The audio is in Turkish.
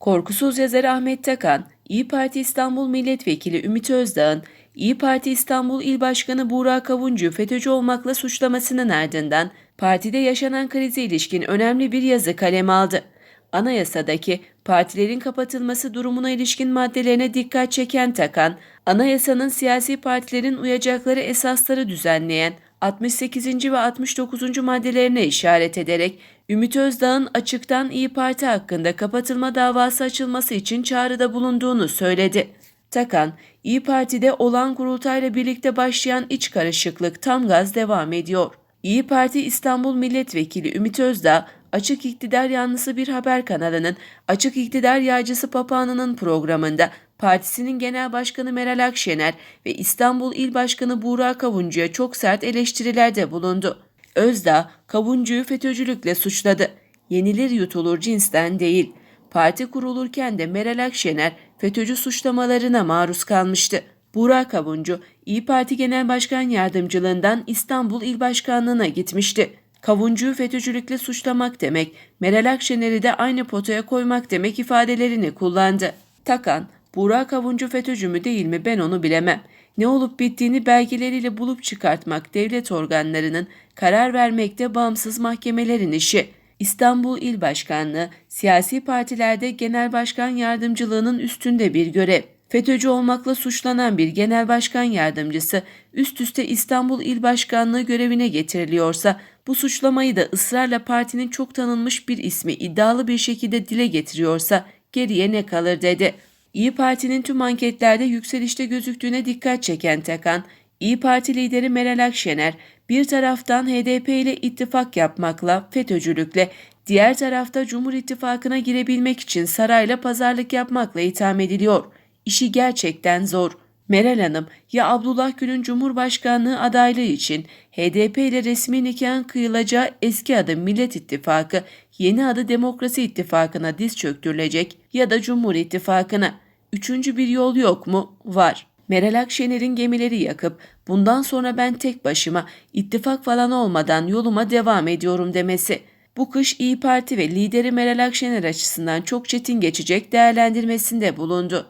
Korkusuz yazar Ahmet Takan, İyi Parti İstanbul Milletvekili Ümit Özdağ'ın İyi Parti İstanbul İl Başkanı Buğra Kavuncu FETÖ'cü olmakla suçlamasının ardından partide yaşanan krize ilişkin önemli bir yazı kaleme aldı. Anayasadaki partilerin kapatılması durumuna ilişkin maddelerine dikkat çeken Takan, anayasanın siyasi partilerin uyacakları esasları düzenleyen 68. ve 69. maddelerine işaret ederek Ümit Özdağ'ın açıktan İyi Parti hakkında kapatılma davası açılması için çağrıda bulunduğunu söyledi. Takan, İyi Parti'de olan kurultayla birlikte başlayan iç karışıklık tam gaz devam ediyor. İyi Parti İstanbul Milletvekili Ümit Özdağ, Açık İktidar yanlısı bir haber kanalının Açık İktidar Yağcısı Papağanı'nın programında partisinin genel başkanı Meral Akşener ve İstanbul İl Başkanı Buğra Kavuncu'ya çok sert eleştirilerde bulundu. Özdağ, Kavuncu'yu FETÖ'cülükle suçladı. Yenilir yutulur cinsten değil. Parti kurulurken de Meral Akşener FETÖ'cü suçlamalarına maruz kalmıştı. Burak Kavuncu, İyi Parti Genel Başkan Yardımcılığından İstanbul İl Başkanlığı'na gitmişti. Kavuncu'yu FETÖ'cülükle suçlamak demek, Meral Akşener'i de aynı potaya koymak demek ifadelerini kullandı. Takan, Burak Kavuncu FETÖ'cü mü değil mi ben onu bilemem. Ne olup bittiğini belgeleriyle bulup çıkartmak devlet organlarının, karar vermekte bağımsız mahkemelerin işi. İstanbul İl Başkanlığı, siyasi partilerde genel başkan yardımcılığının üstünde bir görev. FETÖ'cü olmakla suçlanan bir genel başkan yardımcısı üst üste İstanbul İl Başkanlığı görevine getiriliyorsa bu suçlamayı da ısrarla partinin çok tanınmış bir ismi iddialı bir şekilde dile getiriyorsa geriye ne kalır dedi. İyi Parti'nin tüm anketlerde yükselişte gözüktüğüne dikkat çeken Takan, İyi Parti lideri Meral Akşener bir taraftan HDP ile ittifak yapmakla, FETÖ'cülükle, diğer tarafta Cumhur İttifakı'na girebilmek için sarayla pazarlık yapmakla itham ediliyor. İşi gerçekten zor. Meral Hanım ya Abdullah Gül'ün Cumhurbaşkanlığı adaylığı için HDP ile resmi nikahın kıyılacağı eski adı Millet İttifakı, yeni adı Demokrasi İttifakı'na diz çöktürülecek ya da Cumhur İttifakı'na. Üçüncü bir yol yok mu? Var. Meral Akşener'in gemileri yakıp bundan sonra ben tek başıma ittifak falan olmadan yoluma devam ediyorum demesi. Bu kış İyi Parti ve lideri Meral Akşener açısından çok çetin geçecek değerlendirmesinde bulundu.